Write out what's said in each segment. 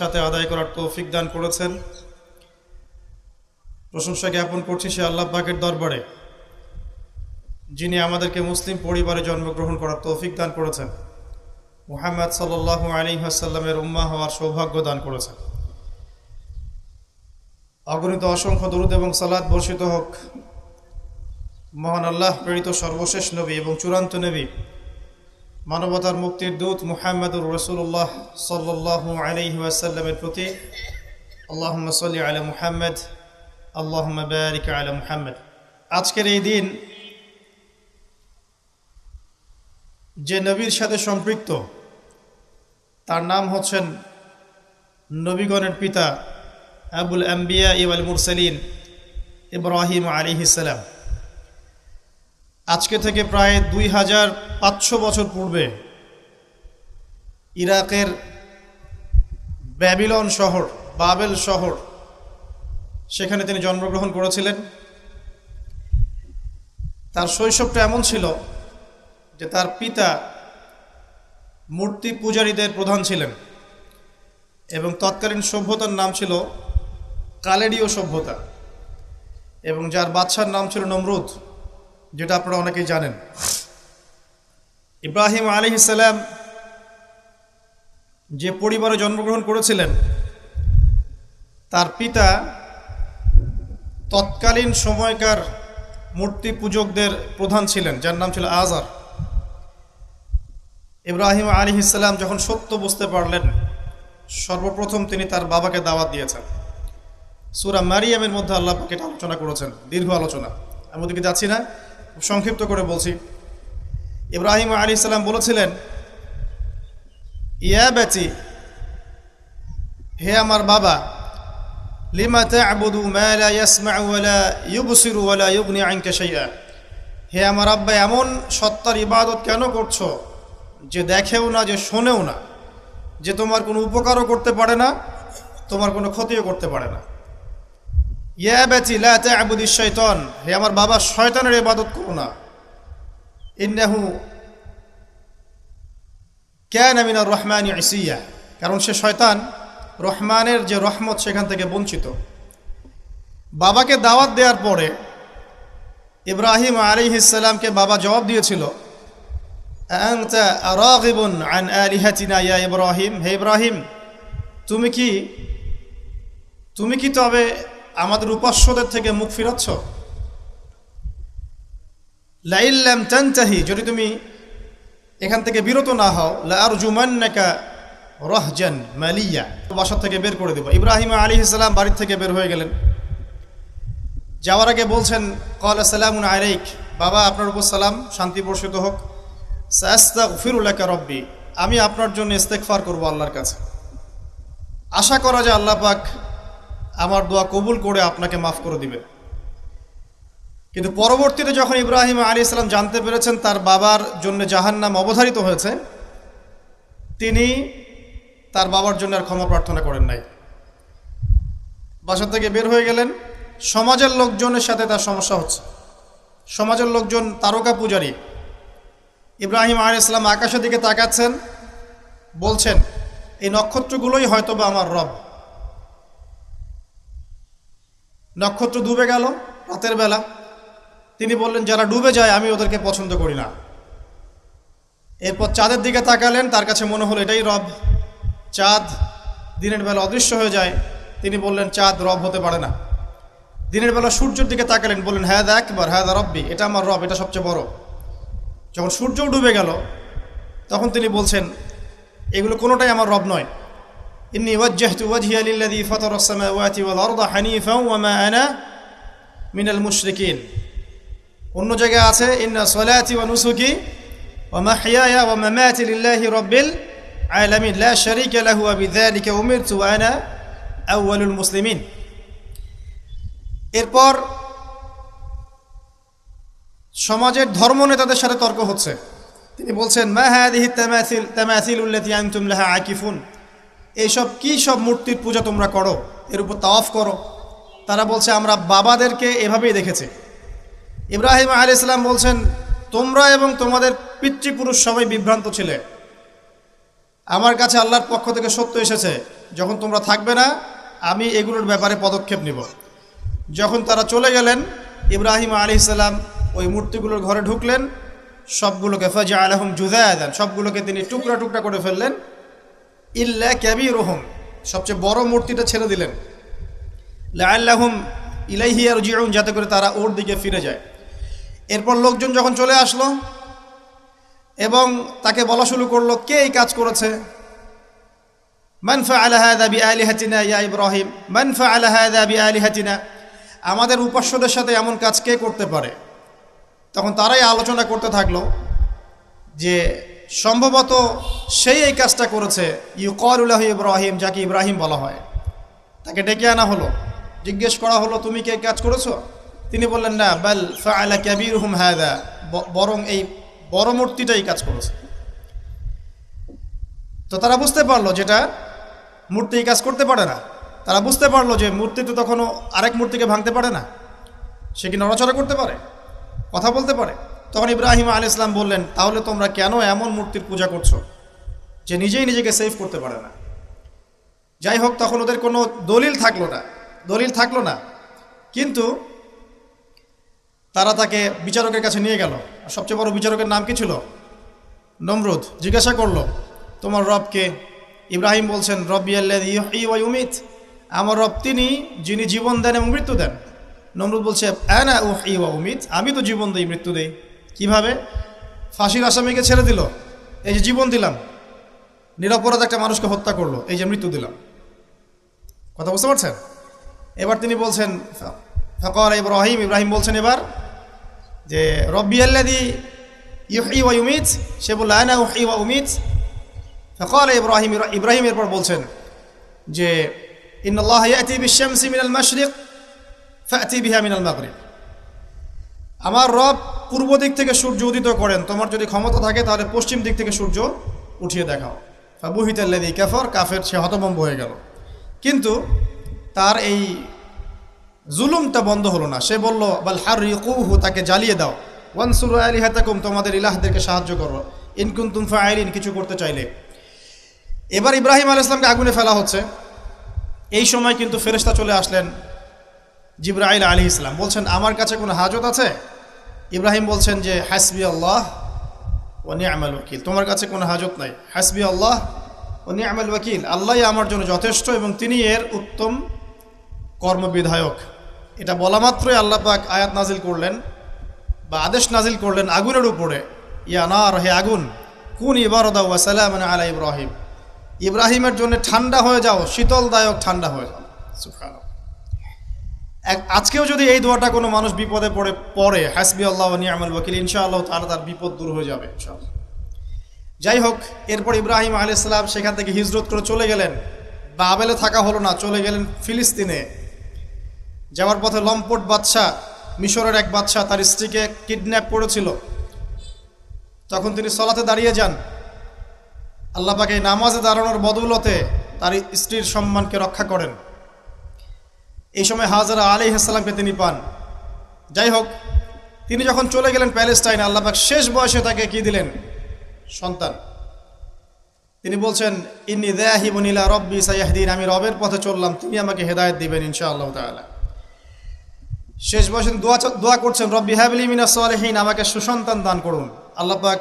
সাথে আদায় করার তৌফিক দান করেছেন। প্রশংসা জ্ঞাপন করছি সে আল্লাহ পাকের দরবারে, যিনি আমাদেরকে মুসলিম পরিবারে জন্মগ্রহণ করার তৌফিক দান করেছেন। মুহাম্মদ সাল্লাহ আলী আসাল্লামের উম্মা হওয়ার সৌভাগ্য দান করেছেন। অগণিত অসংখ্য দরুদ এবং সালাদ বর্ষিত হোক। মহান আল্লাহ প্রেরিত সর্বশেষ নবী এবং চূড়ান্ত নবী মানবতার মুক্তির দূত মুহাম্মদুর রসুল্লাহ সাল্লাহ আলহি ওয়াসাল্লামের প্রতি আল্লাহ সাল্লি আলা মুহাম্মদ আল্লাহ বারিক আলা মুহাম্মদ। আজকের এই দিন যে নবীর সাথে সম্পৃক্ত, তার নাম হচ্ছেন নবীগণের পিতা আবুল আম্বিয়া ইবাল মুরসালিন ইব্রাহিম আলিহিসাল্লাম আজকে থেকে প্রায় দুই হাজার পাঁচশো বছর পূর্বে ইরাকের ব্যাবিলন শহর, বাবেল শহর, সেখানে তিনি জন্মগ্রহণ করেছিলেন। তার শৈশবটা এমন ছিল যে তার পিতা মূর্তি পূজারীদের প্রধান ছিলেন এবং তৎকালীন সভ্যতার নাম ছিল কালেডীয় সভ্যতা এবং যার বাদশার নাম ছিল নমরুদ। যেটা আপনারা অনেকেই জানেন। ইব্রাহিম আলী ইসাল্লাম যে পরিবারে জন্মগ্রহণ করেছিলেন, তার পিতা তৎকালীন সময়কার মূর্তি পূজকদের প্রধান ছিলেন, যার নাম ছিল আজার। ইব্রাহিম আলী ইসাল্লাম যখন সত্য বুঝতে পারলেন, সর্বপ্রথম তিনি তার বাবাকে দাওয়াত দিয়েছেন। সুরা মারিয়ামের মধ্যে আল্লাহ পাকে এটা আলোচনা করেছেন, দীর্ঘ আলোচনা। আমি ওদিকে যাচ্ছি না? সংক্ষিপ্ত করে বলছি। ইব্রাহিম আলী ইসলাম বলেছিলেন, ইয়া বেচি হে আমার বাবা, লিমা তা'বুদু মা লা ইয়াসমা'ু ইউবসিরু ওয়া লা ইউগনি আনকা শাইআ? হে আমার আব্বা, এমন সত্তার ইবাদত কেন করছ যে দেখেও না, যে শোনেও না? যে তোমার কোনো উপকারও করতে পারে না, তোমার কোনো ক্ষতিও করতে পারে না। ইয়া লা তা'বুদি শয়তান হে আমার বাবা, শয়তানের ইবাদত করো না। ইন্নাহু কানা মিনার রহমানি ইসিয়া কারণ সে শয়তান, রহমানের যে রহমত সেখান থেকে বঞ্চিত। বাবাকে দাওয়াত দেওয়ার পরে ইব্রাহিম আলিহিসাল্লামকে বাবা জবাব দিয়েছিল আন আলিহাতিনা ইয়া ইব্রাহিম? হে ইব্রাহিম, তুমি কি তুমি কি তবে আমাদের উপাস্যদের থেকে মুখ ফিরাচ্ছ? লাইল্লাম তানতাহি, যদি তুমি এখান থেকে বিরত না হও লা আরজুমান্নাকা রহজান মালিয়া। বাসা থেকে বের করে দেব। ইব্রাহিম আলী ইসলাম বাড়ির থেকে বের হয়ে গেলেন। যাওয়ার আগে বলছেন কল সালাম আরেক বাবা, আপনার উপর সালাম, শান্তি বর্ষিত হোক। সাস্তাক ফিরুল্লাকা রব্বি, আমি আপনার জন্য ইস্তেকফার করব আল্লাহর কাছে। আশা করা যায় আল্লাহ পাক আমার দোয়া কবুল করে আপনাকে মাফ করে দিবে। কিন্তু পরবর্তীতে যখন ইব্রাহিম আলী ইসলাম জানতে পেরেছেন তার বাবার জন্য জাহান্নাম অবধারিত হয়েছে, তিনি তার বাবার জন্য আর ক্ষমা প্রার্থনা করেন নাই। বাসা থেকে বের হয়ে গেলেন, সমাজের লোকজনের সাথে তার সমস্যা হচ্ছে। সমাজের লোকজন তারকা পূজারী। ইব্রাহিম আলী ইসলাম আকাশের দিকে তাকাচ্ছেন, বলছেন, এই নক্ষত্রগুলোই হয়তোবা আমার রব। নক্ষত্র ডুবে গেল রাতের বেলা। তিনি বললেন, যারা ডুবে যায়, আমি ওদেরকে পছন্দ করি না। এরপর চাঁদের দিকে তাকালেন, তার কাছে মনে হলো, এটাই রব। চাঁদ দিনের বেলা অদৃশ্য হয়ে যায়। তিনি বললেন, চাঁদ রব হতে পারে না। দিনের বেলা সূর্যের দিকে তাকালেন, বললেন হ্যাঁ একবার হ্যাঁ দা রব্বি, এটা আমার রব, এটা সবচেয়ে বড়। যখন সূর্যও ডুবে গেল, তখন তিনি বলছেন, এগুলো কোনোটাই আমার রব নয়। ইন্নি ওয়াজ্জাহতু ওয়াজহিয়া লিল্লাযী ফাতারা আস-সামাওয়াতি ওয়াল আরদা হানিফাও ওয়া মা আনা মিনাল মুশরিকিন অন্য জায়গায় আছে ইন্না সলাতি ওয়া নুসুকি ওয়া মাহইয়ায়া ওয়া মামাতি লিল্লাহি রাব্বিল আলামিন লা শারীকা লাহু ওয়া বিযালিকা উমিরতু ওয়া আনা আউয়ালুল মুসলিমিন এরপর সমাজের ধর্ম নেতাদের সাথে তর্ক হচ্ছে। তিনি বলছেন, মা হাদিহি তামাসিল তামাসিল উল্লাতি আনতুম লাহা আকিফুন। এইসব কি সব মূর্তির পূজা তোমরা করো? এর উপর তাওয়াফ করো। তারা বলছে, আমরা বাবাদেরকে এভাবেই দেখেছি। ইব্রাহিম আলী ইসলাম বলছেন, তোমরা এবং তোমাদের পিতৃপুরুষ সবাই বিভ্রান্ত ছিলে। আমার কাছে আল্লাহর পক্ষ থেকে সত্য এসেছে, যখন তোমরা থাকবে না, আমি এগুলোর ব্যাপারে পদক্ষেপ নিব। যখন তারা চলে গেলেন, ইব্রাহিম আলী ইসলাম ওই মূর্তিগুলোর ঘরে ঢুকলেন, সবগুলোকে ফাজা আলহম জুদা দেন সবগুলোকে তিনি টুকরা টুকরা করে ফেললেন। ইল্লা ক্যাবি রহম সবচেয়ে বড় মূর্তিটা ছেড়ে দিলেন। লাল্লাহুম ইলাইহি আর জিউন যাতে করে তারা ওর দিকে ফিরে যায়। এরপর লোকজন যখন চলে আসলো এবং তাকে বলা শুরু করল, কে এই কাজ করেছে? মান ফাআলা হাযা বিআলিহাতিনা ইয়া ইব্রাহিম, মান ফাআলা হাযা বিআলিহাতিনা, আমাদের উপাস্যদের সাথে এমন কাজ কে করতে পারে? তখন তারাই আলোচনা করতে থাকল যে সম্ভবত সেই এই কাজটা করেছে ইউকরুল্লাহ ইব্রাহিম, যাকে ইব্রাহিম বলা হয়। তাকে ডেকে আনা হলো। জিজ্ঞেস করা হলো, তুমি কি কাজ করেছ? তিনি বললেন, না, বাল ফাআলা কাবির হুম হায়দা বরং এই বড় মূর্তিটাই কাজ করেছে। তো তারা বুঝতে পারল যেটা মূর্তি কাজ করতে পারে না। তারা বুঝতে পারল যে মূর্তি তো তখনও আরেক মূর্তিকে ভাঙতে পারে না। সে কি নড়াচড়া করতে পারে? কথা বলতে পারে। তখন ইব্রাহিম আল ইসলাম বললেন, তাহলে তোমরা কেন এমন মূর্তির পূজা করছ যে নিজেই নিজেকে সেভ করতে পারে না? যাই হোক, তখন ওদের কোনো দলিল থাকল না, দলিল থাকল না। কিন্তু তারা তাকে বিচারকের কাছে নিয়ে গেল। সবচেয়ে বড় বিচারকের নাম কি ছিল? নমরুদ জিজ্ঞাসা করল, তোমার রবকে ইব্রাহিম বলছেন, রব্বি উমিত আমার রব তিনি যিনি জীবন দেন এবং মৃত্যু দেন। নমরুদ বলছে আমি তো জীবন দিই, মৃত্যু দেই। কীভাবে? ফাঁসির আসামিকে ছেড়ে দিল। এই যে জীবন দিলাম। নিরপরাধ একটা মানুষকে হত্যা করল। এই যে মৃত্যু দিলাম। কথা বুঝতে পারছেন? এবার তিনি বলছেন ফকর ইব্রাহিম ইব্রাহিম বলছেন এবার যে, রব্বি আল্লাদি ইউহি ওয়া ইউমিত সে বলল, আনা উহি ওয়া উমিত ফকর ইব্রাহিম ইব্রাহিম এরপর বলছেন যে ইন্নআল্লাহ ইয়াতি বিশামসি মিনাল মাশরিক, ফাতি বিহা মিনাল মাগরিব আমার রব পূর্ব দিক থেকে সূর্য উদিত করেন। তোমার যদি ক্ষমতা থাকে, তাহলে পশ্চিম দিক থেকে সূর্য উঠিয়ে দেখাও। ফাবুহিতাল্লাদি কাফর, কাফের, সে হতভম্ব হয়ে গেল। কিন্তু তার এই জুলুমটা বন্ধ হলো না। সে বলল, বাল হার ইকুহু তাকে জ্বালিয়ে দাও। ওয়ানসুর আলী হাতাকুম তোমাদের ইলাহদেরকে সাহায্য করো। ইনকুন তুমফা আইলিন কিছু করতে চাইলে। এবার ইব্রাহিম আল ইসলামকে আগুনে ফেলা হচ্ছে। এই সময় কিন্তু ফেরেশতা চলে আসলেন। জিব্রাইল আলী ইসলাম বলছেন, আমার কাছে কোনো হাজত আছে? ইব্রাহিম বলছেন যে, হাসবি আল্লাহ ও নিয়ামাল ওয়াকিল। তোমার কাছে কোনো হাজত নাই। হাসবি আল্লাহ ও নিয়ামাল ওয়াকিল। আল্লাহই আমার জন্য যথেষ্ট এবং তিনি এর উত্তম কর্মবিধায়ক। এটা বলা মাত্রই আল্লাহ পাক আয়াত নাজিল করলেন বা আদেশ নাজিল করলেন আগুনের উপরে। ইয়া না হে আগুন, কুন ইবারদা ওয়া সালাম আলা ইব্রাহিম। ইব্রাহিমের জন্য ঠান্ডা হয়ে যাও, শীতলদায়ক ঠান্ডা হয়ে যাও। এক আজকেও যদি এই দোয়াটা কোনো মানুষ বিপদে পড়ে পড়ে, হাসবি আল্লাহ নিয়ামুল ওয়াকিল, ইনশাআল্লাহ তাহলে তার বিপদ দূর হয়ে যাবে যাই হোক, এরপর ইব্রাহিম আলী ইসলাম সেখান থেকে হিজরত করে চলে গেলেন। বাবেলে থাকা হলো না, চলে গেলেন ফিলিস্তিনে। যাওয়ার পথে লম্পট বাদশাহ, মিশরের এক বাদশাহ তার স্ত্রীকে কিডন্যাপ করেছিল। তখন তিনি সলাতে দাঁড়িয়ে যান। আল্লাহ পাকে নামাজে দাঁড়ানোর বদৌলতে তার স্ত্রীর সম্মানকে রক্ষা করেন। এই সময় হাজারা আলী ইসলামকে তিনি পান। যাই হোক তিনি যখন চলে গেলেন প্যালেস্টাইন আল্লাহবাক শেষ বয়সে তাকে কি দিলেন? সন্তান। তিনি বলছেন, ইন্নি দেয়াহিবনিলা রব্বি সাইয়াহদিন আমি রবের পথে চললাম তিনি আমাকে হেদায়ত দিবেন ইনশা আল্লাহ তালা শেষ বয়সে দোয়া দোয়া করছেন, রব্বি হাবলি মিনা সালেহীন, আমাকে সুসন্তান দান করুন। আল্লাহ পাক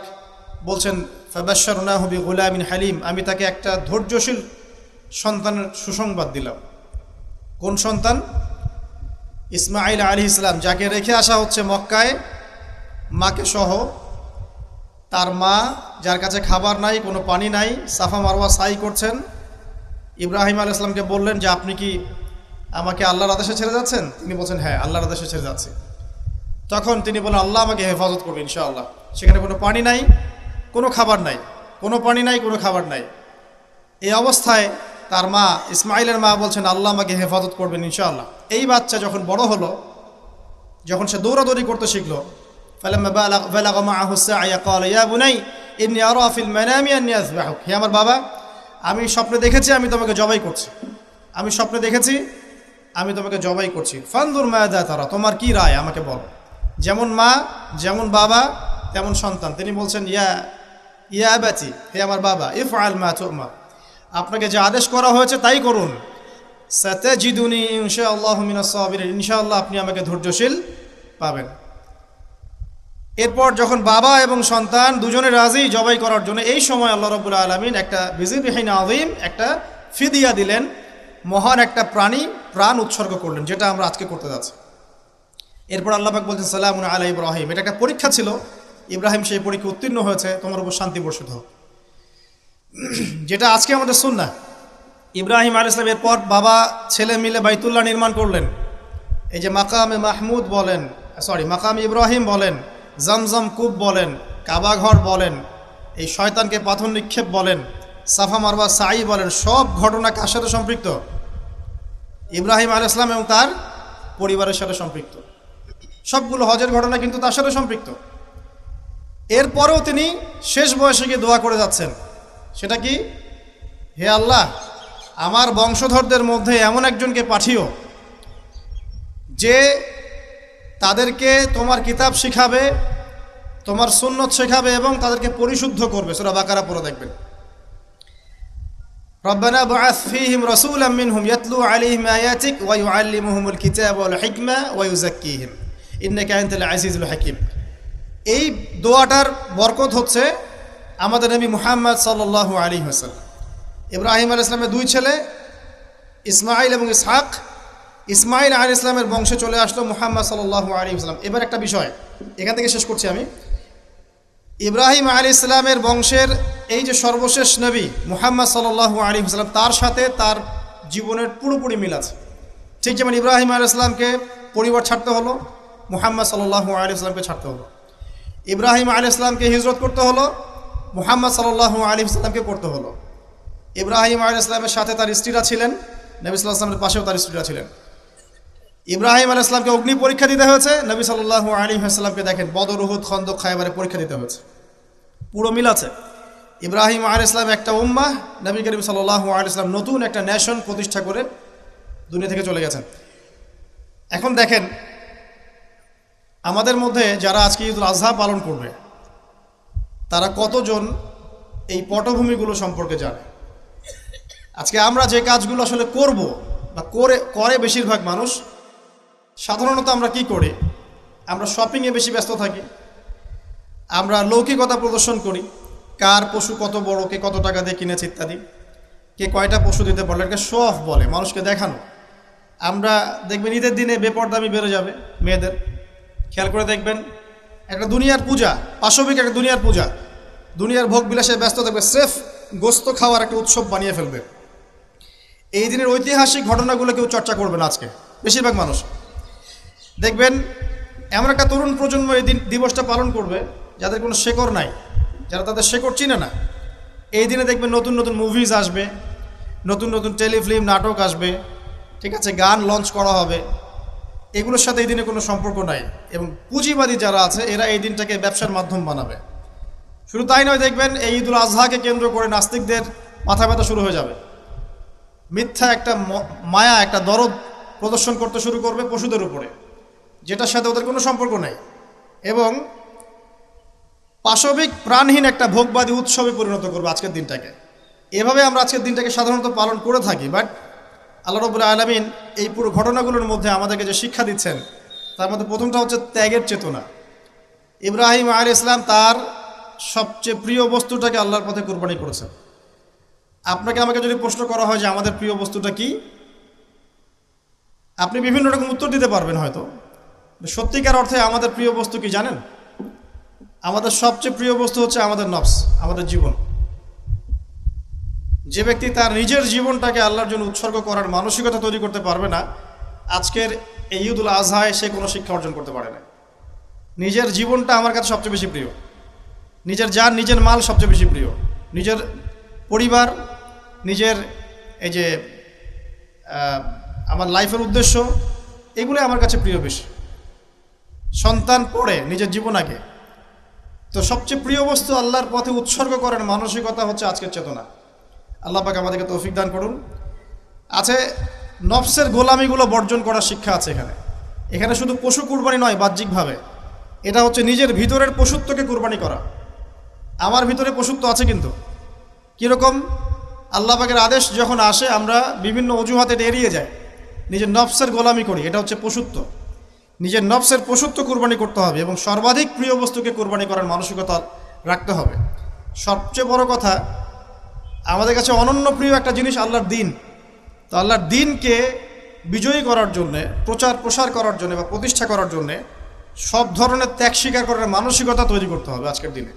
বলছেন ফাবাশারনা হবি গুলামিন হালিম, আমি তাকে একটা ধৈর্যশীল সন্তানের সুসংবাদ দিলাম। কোন সন্তান? ইসমাইল আলী ইসলাম যাকে রেখে আসা হচ্ছে মক্কায়, মাকে সহ তার মা, যার কাছে খাবার নাই, কোনো পানি নাই, সাফা মারওয়া সাই করছেন। ইব্রাহিম আল ইসলামকে বললেন যে, আপনি কি আমাকে আল্লাহর আদেশে ছেড়ে যাচ্ছেন? তিনি বলছেন হ্যাঁ আল্লাহর আদেশে ছেড়ে যাচ্ছি। তখন তিনি বলেন আল্লাহ আমাকে হেফাজত করবে ইনশাআল্লাহ। সেখানে কোনো পানি নাই, কোনো খাবার নাই, কোনো পানি নাই, কোনো খাবার নাই। এই অবস্থায় তার মা ইসমাইলের মা বলছেন, আল্লাহ আমাকে হেফাজত করবেন ইনশাআল্লাহ। এই বাচ্চা যখন বড় হলো, যখন সে দৌড়াদৌড়ি করতে শিখলো হে আমার বাবা, আমি স্বপ্নে দেখেছি, আমি তোমাকে জবাই করছি। আমি স্বপ্নে দেখেছি, আমি তোমাকে জবাই করছি। ফান্দুর মায়া দেয় তারা, তোমার কি রায়? আমাকে বলো। যেমন মা, যেমন বাবা, তেমন সন্তান। তিনি বলছেন, ইয়া ইয়া ব্যাচি হে আমার বাবা ইফ আল মা চোমা আপনাকে যে আদেশ করা হয়েছে তাই করুন। সাথে জিদুনি ইনশা আল্লাহ মিনাসবির ইনশাআল্লাহ আপনি আমাকে ধৈর্যশীল পাবেন। এরপর যখন বাবা এবং সন্তান দুজনে রাজি জবাই করার জন্য, এই সময় আল্লাহ রবুল আলমিন একটা বিজিবিহীন আলিম একটা ফিদিয়া দিলেন। মহান একটা প্রাণী, প্রাণ উৎসর্গ করলেন, যেটা আমরা আজকে করতে যাচ্ছি। এরপর আল্লাহাক বলছেন সালাম আলা ইব্রাহিম। এটা একটা পরীক্ষা ছিল। ইব্রাহিম সেই পরীক্ষা উত্তীর্ণ হয়েছে। তোমার উপর শান্তি বর্ষিত হোক। যেটা আজকে আমাদের শুননা ইব্রাহিম আল ইসলাম এরপর বাবা, ছেলে মিলে বাইতুল্লাহ নির্মাণ করলেন। এই যে মাকামে মাহমুদ বলেন, সরি, মাকাম ইব্রাহিম বলেন, জমজম কূপ বলেন কাবাঘর বলেন, এই শয়তানকে পাথর নিক্ষেপ বলেন, সাফা মারবা সাই বলেন, সব ঘটনা কার সাথে সম্পৃক্ত? ইব্রাহিম আল ইসলাম এবং তার পরিবারের সাথে সম্পৃক্ত। সবগুলো হজের ঘটনা কিন্তু তার সাথে সম্পৃক্ত। এরপরেও তিনি শেষ বয়সে গিয়ে দোয়া করে যাচ্ছেন। সেটা কি হে আল্লাহ আমার বংশধরদের মধ্যে এমন একজনকে পাঠিও যে তাদেরকে তোমার কিতাব শিখাবে তোমার সুন্নত শেখাবে এবং তাদেরকে পরিশুদ্ধ করবে সুরা বাকারা পরে দেখবেন ربنا بعث فيهم رسولا منهم يتلو عليهم آياتك ويعلمهم الكتاب والحكمة ويزكيهم إنك أنت العزيز الحكيم এই দোয়াটার বরকত হচ্ছে আমাদের নবী মুহাম্মদ সাল্লাল্লাহু আলী হাসাল্লাম ইব্রাহিম আল ইসলামের দুই ছেলে ইসমাইল এবং ইসহাক। ইসমাইল আল ইসলামের বংশে চলে আসলো মুহাম্মদ সাল্লাল্লাহু আলী ইসলাম এবার একটা বিষয়, এখান থেকে শেষ করছি আমি। ইব্রাহিম আলী ইসলামের বংশের এই যে সর্বশেষ নবী মুহাম্মদ সাল্লাল্লাহু আলী ইসলাম তার সাথে তার জীবনের পুরোপুরি মিল আছে। ঠিক যেমন ইব্রাহিম আলী ইসলামকে পরিবার ছাড়তে হলো, মুহাম্মদ সাল্লাল্লাহু আলী ইসলামকে ছাড়তে হলো। ইব্রাহিম আলী ইসলামকে হিজরত করতে হলো মুহাম্মদ সাল্লাল্লাহু আলী ইসলামকে করতে হলো। ইব্রাহিম আলী ইসলামের সাথে তার স্ত্রীরা ছিলেন, নবী সাল্লাহ পাশেও তার স্ত্রীরা ছিলেন। ইব্রাহিম আলী ইসলামকে অগ্নি পরীক্ষা দিতে হয়েছে, নবী সাল্লাল্লাহু আলী আসলামকে দেখেন বদর উহুদ খন্দক খায়বারে পরীক্ষা দিতে হয়েছে। পুরো মিল আছে। ইব্রাহিম আলী ইসলাম একটা উম্মা নবী করিম সাল্লাল্লাহু আলী ইসলাম নতুন একটা ন্যাশন প্রতিষ্ঠা করে দুনিয়া থেকে চলে গেছেন। এখন দেখেন, আমাদের মধ্যে যারা আজকে ঈদুল আজহা পালন করবে তারা কতজন এই পটভূমিগুলো সম্পর্কে জানে? আজকে আমরা যে কাজগুলো আসলে করব বা করে করে বেশিরভাগ মানুষ, সাধারণত আমরা কি করি? আমরা শপিংয়ে বেশি ব্যস্ত থাকি। আমরা লৌকিকতা প্রদর্শন করি। কার পশু কত বড়, কে কত টাকা দিয়ে কিনেছে ইত্যাদি। কে কয়টা পশু দিতে পারল, এটাকে শো অফ বলে, মানুষকে দেখানো। আমরা দেখবেন ঈদের দিনে বেপরদামি বেড়ে যাবে মেয়েদের। খেয়াল করে দেখবেন একটা দুনিয়ার পূজা, পাশবিক একটা দুনিয়ার পূজা। দুনিয়ার ভোগ বিলাসে ব্যস্ত থাকবে সেফ গোস্ত খাওয়ার একটা উৎসব বানিয়ে ফেলবে। এই দিনের ঐতিহাসিক ঘটনাগুলো কেউ চর্চা করবে না আজকে, বেশিরভাগ মানুষ। দেখবেন, এমন একটা তরুণ প্রজন্ম এই দিন দিবসটা পালন করবে, যাদের কোনো শেকড় নাই, যারা তাদের শেকড় চিনে না। এই দিনে দেখবেন নতুন নতুন মুভিজ আসবে, নতুন নতুন টেলিফিল্ম, নাটক আসবে, ঠিক আছে? গান লঞ্চ করা হবে। এগুলোর সাথে এই দিনে কোনো সম্পর্ক নাই। এবং পুঁজিবাদী যারা আছে, এরা এই দিনটাকে ব্যবসার মাধ্যম বানাবে। শুধু তাই নয়, দেখবেন এই ঈদুল আজহাকে কেন্দ্র করে নাস্তিকদের মাথা ব্যথা শুরু হয়ে যাবে। মিথ্যা একটা মায়া, একটা দরদ প্রদর্শন করতে শুরু করবে পশুদের উপরে, যেটার সাথে ওদের কোনো সম্পর্ক নাই। এবং পাশবিক প্রাণহীন একটা ভোগবাদী উৎসবে পরিণত করবে আজকের দিনটাকে। এভাবে আমরা আজকের দিনটাকে সাধারণত পালন করে থাকি, বাট আল্লাহ রবুল্লা আলমিন এই পুরো ঘটনাগুলোর মধ্যে আমাদেরকে যে শিক্ষা দিচ্ছেন, তার মধ্যে প্রথমটা হচ্ছে ত্যাগের চেতনা। ইব্রাহিম আলী ইসলাম তার সবচেয়ে প্রিয় বস্তুটাকে আল্লাহর পথে কোরবানি করেছেন। আপনাকে আমাকে যদি প্রশ্ন করা হয় যে আমাদের প্রিয় বস্তুটা কি, আপনি বিভিন্ন রকম উত্তর দিতে পারবেন হয়তো। সত্যিকার অর্থে আমাদের প্রিয় বস্তু কি জানেন? আমাদের সবচেয়ে প্রিয় বস্তু হচ্ছে আমাদের নফস, আমাদের জীবন। যে ব্যক্তি তার নিজের জীবনটাকে আল্লাহর জন্য উৎসর্গ করার মানসিকতা তৈরি করতে পারবে না, আজকের এই ঈদুল আজহায় সে কোনো শিক্ষা অর্জন করতে পারে না। নিজের জীবনটা আমার কাছে সবচেয়ে বেশি প্রিয়। নিজের যান, নিজের মাল সবচেয়ে বেশি প্রিয়। নিজের পরিবার, নিজের এই যে আমার লাইফের উদ্দেশ্য এগুলো আমার কাছে প্রিয় বেশি। সন্তান পড়ে, নিজের জীবন আগে। তো সবচেয়ে প্রিয় বস্তু আল্লাহর পথে উৎসর্গ করার মানসিকতা হচ্ছে আজকের চেতনা। আল্লাহ পাক আমাদেরকে তৌফিক দান করুন। আছে, নফসের গোলামিগুলো বর্জন করার শিক্ষা আছে এখানে। এখানে শুধু পশু কুরবানি নয়, বাহ্যিকভাবে। এটা হচ্ছে নিজের ভিতরের পশুত্বকে কুরবানি করা। আমার ভিতরে পশুত্ব আছে কিন্তু। কীরকম? পাকের আদেশ যখন আসে, আমরা বিভিন্ন অজুহাতে এটা এড়িয়ে যাই। নিজের নফসের গোলামি করি, এটা হচ্ছে পশুত্ব। নিজের নফসের পশুত্ব কুরবানি করতে হবে এবং সর্বাধিক প্রিয় বস্তুকে কুরবানি করার মানসিকতা রাখতে হবে। সবচেয়ে বড় কথা আমাদের কাছে অনন্য প্রিয় একটা জিনিস, আল্লাহর দিন। তো আল্লাহর দিনকে বিজয়ী করার জন্যে, প্রচার প্রসার করার জন্য বা প্রতিষ্ঠা করার জন্যে সব ধরনের ত্যাগ স্বীকার করার মানসিকতা তৈরি করতে হবে আজকের দিনে।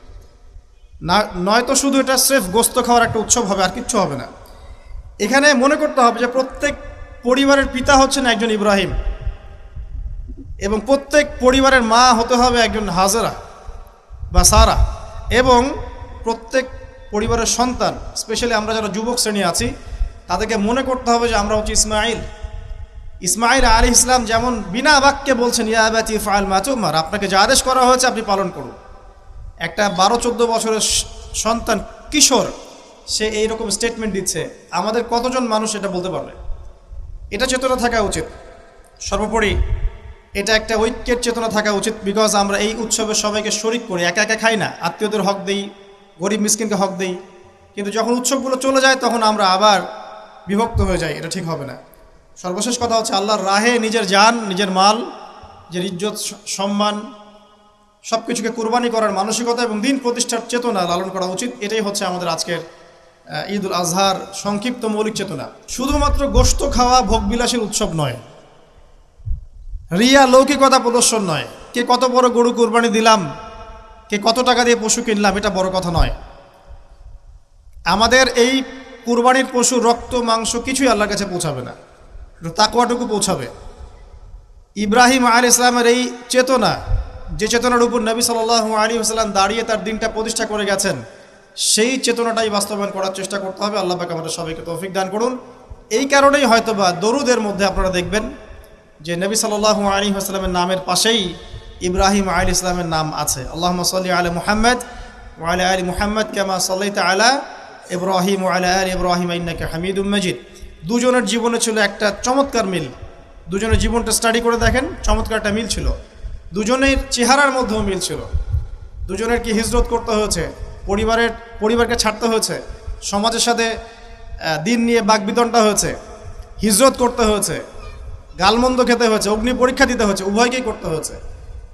না নয়তো শুধু এটা স্রেফ গোস্ত খাওয়ার একটা উৎসব হবে, আর কিচ্ছু হবে না। এখানে মনে করতে হবে যে প্রত্যেক পরিবারের পিতা হচ্ছেন একজন ইব্রাহিম এবং প্রত্যেক পরিবারের মা হতে হবে একজন হাজারা বা সারা এবং প্রত্যেক পরিবারের সন্তান স্পেশালি আমরা যারা যুবক শ্রেণি আছি, তাদেরকে মনে করতে হবে যে আমরা হচ্ছি ইসমাইল ইসমাইল আলী ইসলাম যেমন বিনা বাক্যে বলছেন ইয়াবাতি ফাইল মাতুমার আপনাকে যে আদেশ করা হয়েছে আপনি পালন করুন। একটা বারো চোদ্দ বছরের সন্তান কিশোর, সে এই রকম স্টেটমেন্ট দিচ্ছে, আমাদের কতজন মানুষ এটা বলতে পারবে? এটা চেতনা থাকা উচিত। সর্বোপরি, এটা একটা ঐক্যের চেতনা থাকা উচিত বিকজ আমরা এই উৎসবে সবাইকে শরিক করি, একা একা খাই না, আত্মীয়দের হক দেই গরিব মিসকিনকে হক দেই। কিন্তু যখন উৎসবগুলো চলে যায়, তখন আমরা আবার বিভক্ত হয়ে যাই। এটা ঠিক হবে না। সর্বশেষ কথা হচ্ছে আল্লাহর রাহে নিজের যান নিজের মাল, নিজের ইজ্জত সম্মান সব কিছুকে কোরবানি করার মানসিকতা এবং দিন প্রতিষ্ঠার চেতনা লালন করা উচিত। এটাই হচ্ছে আমাদের আজকের ঈদ উল আজহার সংক্ষিপ্ত মৌলিক চেতনা। শুধুমাত্র গোস্ত খাওয়া ভোগবিলাসীর উৎসব নয়, রিয়া লৌকিকতা প্রদর্শন নয়। কে কত বড় গরু কোরবানি দিলাম কে কত টাকা দিয়ে পশু কিনলাম, এটা বড় কথা নয়। আমাদের এই কুরবানির পশু, রক্ত, মাংস কিছুই আল্লাহর কাছে পৌঁছাবে না। তাকুয়াটুকু পৌঁছাবে। ইব্রাহিম আলী ইসলামের এই চেতনা, যে চেতনার উপর নবী সাল আলী হাসলাম দাঁড়িয়ে তার দিনটা প্রতিষ্ঠা করে গেছেন, সেই চেতনাটাই বাস্তবায়ন করার চেষ্টা করতে হবে। আল্লাহ পাক আমাদের সবাইকে তৌফিক দান করুন। এই কারণেই হয়তোবা দরুদের মধ্যে আপনারা দেখবেন যে নবী সাল আলী হাসলামের নামের পাশেই ইব্রাহিম আলী ইসলামের নাম আছে। আল্লাহ সাল্লি আলী মুহাম্মদ ওয়ালা আলী মুহাম্মদ কেমা সাল্লাইতা আলা ইব্রাহিম ওয়ালা আলী ইব্রাহিম ইন্নাকে হামিদুম মজিদ। দুজনের জীবনে ছিল একটা চমৎকার মিল। দুজনের জীবনটা স্টাডি করে দেখেন, চমৎকার একটা মিল ছিল। দুজনের চেহারার মধ্যেও মিল ছিল। দুজনের কি হিজরত করতে হয়েছে? পরিবারের, পরিবারকে ছাড়তে হয়েছে? সমাজের সাথে দিন নিয়ে বাগবিতনটা হয়েছে? হিজরত করতে হয়েছে? গালমন্দ খেতে হয়েছে? অগ্নি পরীক্ষা দিতে হয়েছে? উভয়কেই করতে হয়েছে?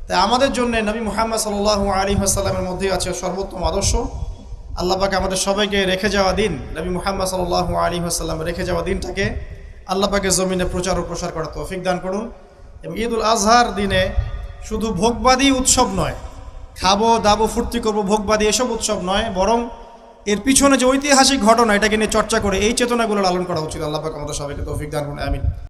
তাই আমাদের জন্য নবী মুহাম্মদ সাল আলী আসাল্লামের মধ্যেই আছে সর্বোত্তম আদর্শ। আল্লাহ পাক আমাদের সবাইকে রেখে যাওয়া দিন, নবী মুহাম্মদ সাল আলী আসাল্লাম রেখে যাওয়া দিনটাকে আল্লাহ পাকে জমিনে প্রচার ও প্রসার করা তৌফিক দান করুন। এবং ঈদ উল আজহার দিনে শুধু ভোগবাদী উৎসব নয়, খাব, দাবো, ফুর্তি করব, ভোগবাদী এসব উৎসব নয়, বরং এর পিছনে যে ঐতিহাসিক ঘটনা, এটাকে নিয়ে চর্চা করে এই চেতনাগুলো লালন করা উচিত। আল্লাহ পাক আমাদের সবাইকে তৌফিক দান করুন, আমিন।